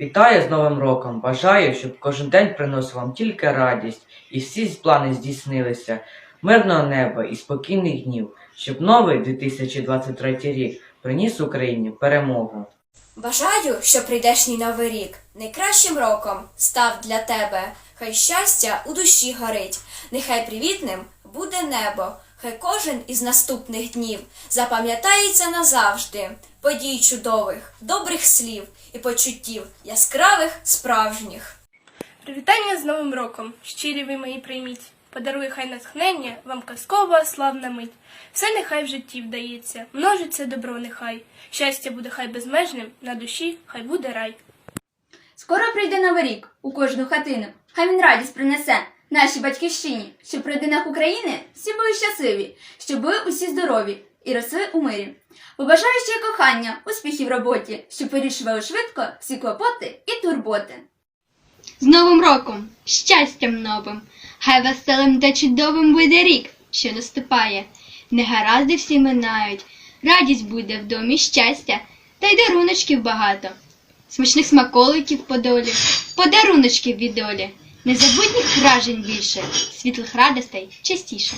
Вітаю з Новим роком! Бажаю, щоб кожен день приносив вам тільки радість і всі плани здійснилися, мирного неба і спокійних днів, щоб новий 2023 рік приніс Україні перемогу. Бажаю, що прийдешній новий рік найкращим роком став для тебе. Хай щастя у душі горить, нехай привітним буде небо, хай кожен із наступних днів запам'ятається назавжди подій чудових, добрих слів і почуттів яскравих справжніх. Привітання з Новим роком, щирі ви мої прийміть. Подарує хай натхнення, вам казкова славна мить. Все нехай в житті вдається, множиться добро нехай. Щастя буде хай безмежним, на душі хай буде рай. Скоро прийде новий рік у кожну хатину. Хай він радість принесе нашій батьківщині, щоб в родинах України всі були щасливі, щоб були усі здорові і росли у мирі. Побажаю ще кохання, успіхів в роботі, щоб вирішували швидко всі клопоти і турботи. З Новим роком, щастям новим, хай веселим та чудовим буде рік, що наступає. Негаразди всі минають, радість буде в домі щастя, та й даруночків багато. Смачних смаколиків по долі, подаруночків від долі, незабутніх вражень більше, світлих радостей частіше.